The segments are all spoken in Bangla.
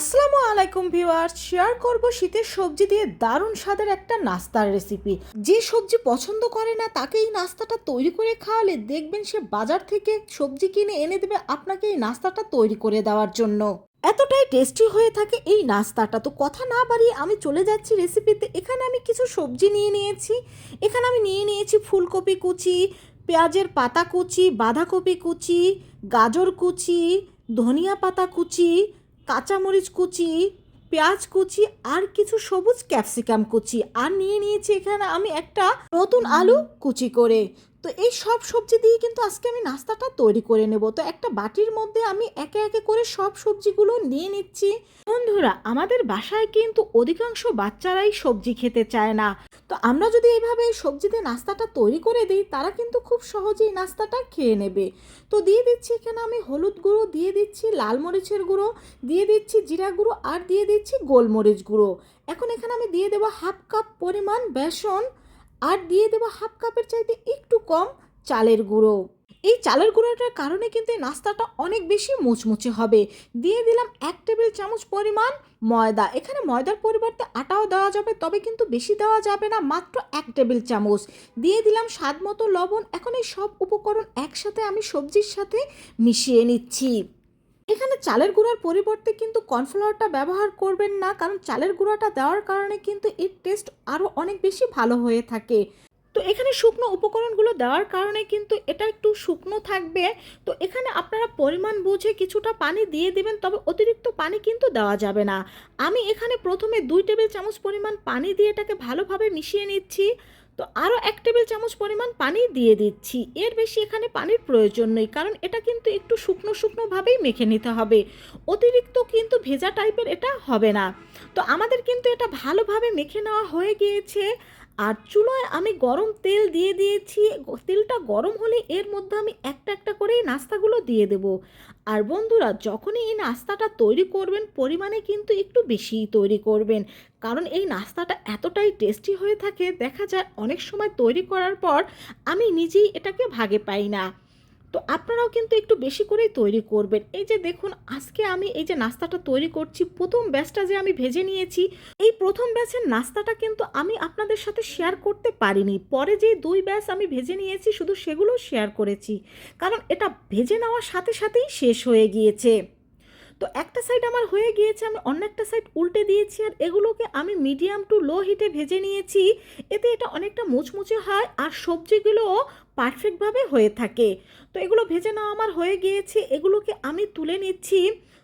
আসসালামু আলাইকুম ভিউয়ার্স, শেয়ার করব শীতের সবজি দিয়ে দারুণ স্বাদের একটা নাস্তার রেসিপি যে সবজি পছন্দ করে না, তাকে এই নাস্তাটা তৈরি করে খাওয়ালে দেখবেন সে বাজার থেকে সবজি কিনে এনে দেবে আপনাকে এই নাস্তাটা তৈরি করে দেওয়ার জন্য। এতটাই টেস্টি হয়ে থাকে এই নাস্তাটা। তো কথা না বাড়িয়ে আমি চলে যাচ্ছি রেসিপিতে এখানে আমি কিছু সবজি নিয়ে নিয়েছি। এখানে আমি নিয়ে নিয়েছি ফুলকপি কুচি, পেঁয়াজের পাতা কুচি, বাঁধাকপি কুচি, গাজর কুচি, ধনিয়া পাতা কুচি কাঁচামরিচ কুচি, পেঁয়াজ কুচি আর কিছু সবুজ ক্যাপসিকাম কুচি। আর নিয়ে নিয়েছি এখানে আমি একটা নতুন আলু কুচি করে। তো এই সব সবজি দিয়ে কিন্তু আজকে আমি নাস্তাটা তৈরি করে নেব। তো একটা বাটির মধ্যে আমি একে একে করে সব সবজিগুলো নিয়ে নিচ্ছি। বন্ধুরা, আমাদের বাসায় কিন্তু অধিকাংশ বাচ্চারাই সবজি খেতে চায় না। তো আমরা যদি এইভাবে এই সবজি দিয়ে নাস্তাটা তৈরি করে দিই, তারা কিন্তু খুব সহজেই নাস্তাটা খেয়ে নেবে। তো দিয়ে দিচ্ছি এখানে আমি হলুদ গুঁড়ো, দিয়ে দিচ্ছি লাল মরিচের গুঁড়ো, দিয়ে দিচ্ছি জিরা গুঁড়ো, আর দিয়ে দিচ্ছি গোলমরিচ গুঁড়ো। এখন এখানে আমি দিয়ে দেবো হাফ কাপ পরিমাণ বেসন। আর দিয়ে দেবো হাফ কাপের চাইতে একটু কম চালের গুঁড়ো। এই চালের গুঁড়োটার কারণে কিন্তু এই নাস্তাটা অনেক বেশি মুচমুচে হবে। দিয়ে দিলাম এক টেবিল চামচ পরিমাণ ময়দা। এখানে ময়দার পরিবর্তে আটাও দেওয়া যাবে, তবে কিন্তু বেশি দেওয়া যাবে না, মাত্র এক টেবিল চামচ। দিয়ে দিলাম স্বাদ মতো লবণ। এখন এই সব উপকরণ একসাথে আমি সবজির সাথে মিশিয়ে নিচ্ছি। এখানে চালের গুঁড়ার পরিবর্তে কিন্তু কর্নফ্লাওয়ারটা ব্যবহার করবেন না, কারণ চালের গুঁড়াটা দেওয়ার কারণে কিন্তু এর টেস্ট আরও অনেক বেশি ভালো হয়ে থাকে। তো এখানে শুকনো উপকরণগুলো দেওয়ার কারণে কিন্তু এটা একটু শুকনো থাকবে। তো এখানে আপনারা পরিমাণ বুঝে কিছুটা পানি দিয়ে দিবেন, তবে অতিরিক্ত পানি কিন্তু দেওয়া যাবে না। আমি এখানে প্রথমে দুই টেবিল চামচ পরিমাণ পানি দিয়ে এটাকে ভালোভাবে মিশিয়ে নিচ্ছি। তো আরও এক টেবিল চামচ পরিমাণ পানি দিয়ে দিচ্ছি। এর বেশি এখানে পানির প্রয়োজন নেই, কারণ এটা কিন্তু একটু শুকনো শুকনোভাবেই মেখে নিতে হবে। অতিরিক্ত কিন্তু ভেজা টাইপের এটা হবে না। তো আমাদের কিন্তু এটা ভালোভাবে মেখে নেওয়া হয়ে গিয়েছে। আর চুলোয় আমি গরম তেল দিয়ে দিয়েছি। তেলটা গরম হলে এর মধ্যে আমি একটা একটা করে এই নাস্তাগুলো দিয়ে দেব। আর বন্ধুরা, যখনই এই নাস্তাটা তৈরি করবেন, পরিমাণে কিন্তু একটু বেশিই তৈরি করবেন। কারণ এই নাস্তাটা এতটাই টেস্টি হয়ে থাকে, দেখা যায় অনেক সময় তৈরি করার পর আমি নিজেই এটাকে ভাগে পাই না। তো আপনারাও কিন্তু একটু বেশি করেই তৈরি করবেন। এই যে দেখুন, আজকে আমি এই যে নাস্তাটা তৈরি করছি, প্রথম ব্যাচটা যে আমি ভেজে নিয়েছি, এই প্রথম ব্যাচের নাস্তাটা কিন্তু আমি আপনাদের সাথে শেয়ার করতে পারিনি। পরে যে দুই ব্যাচ আমি ভেজে নিয়েছি, শুধু সেগুলো শেয়ার করেছি। কারণ এটা ভেজে নেওয়ার সাথে সাথেই শেষ হয়ে গিয়েছে। তো একটা সাইড আমার হয়ে গিয়েছে, আমি অন্য একটা সাইড উল্টে দিয়েছি আর এগুলোকে আমি মিডিয়াম টু লো হিটে ভেজে নিয়েছি। এতে এটা অনেকটা মুচমুচে হয় আর সবজিগুলোও পারফেক্টভাবে হয়ে থাকে। তো এগুলো ভেজে নেওয়া আমার হয়ে গিয়েছে, এগুলোকে আমি তুলে নিচ্ছি।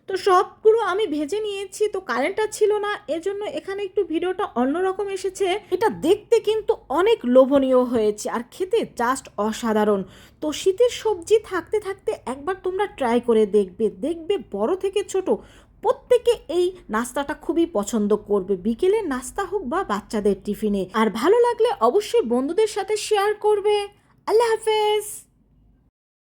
তো সবগুলো আমি ভেজে নিয়েছি, তো কারেন্টটা ছিল না, এজন্য এখানে একটু ভিডিওটা অন্যরকম এসেছে। এটা দেখতে কিন্তু অনেক লোভনীয় হয়েছে আর খেতে জাস্ট অসাধারণ। তো শীতের সবজি থাকতে থাকতে একবার তোমরা ট্রাই করে দেখবে দেখবে বড় থেকে ছোট প্রত্যেকে এই নাস্তাটা খুবই পছন্দ করবে বিকেলের নাস্তা হোক বা বাচ্চাদের টিফিনে। আর ভালো লাগলে অবশ্যই বন্ধুদের সাথে শেয়ার করবে। আল্লাহ হাফেজ।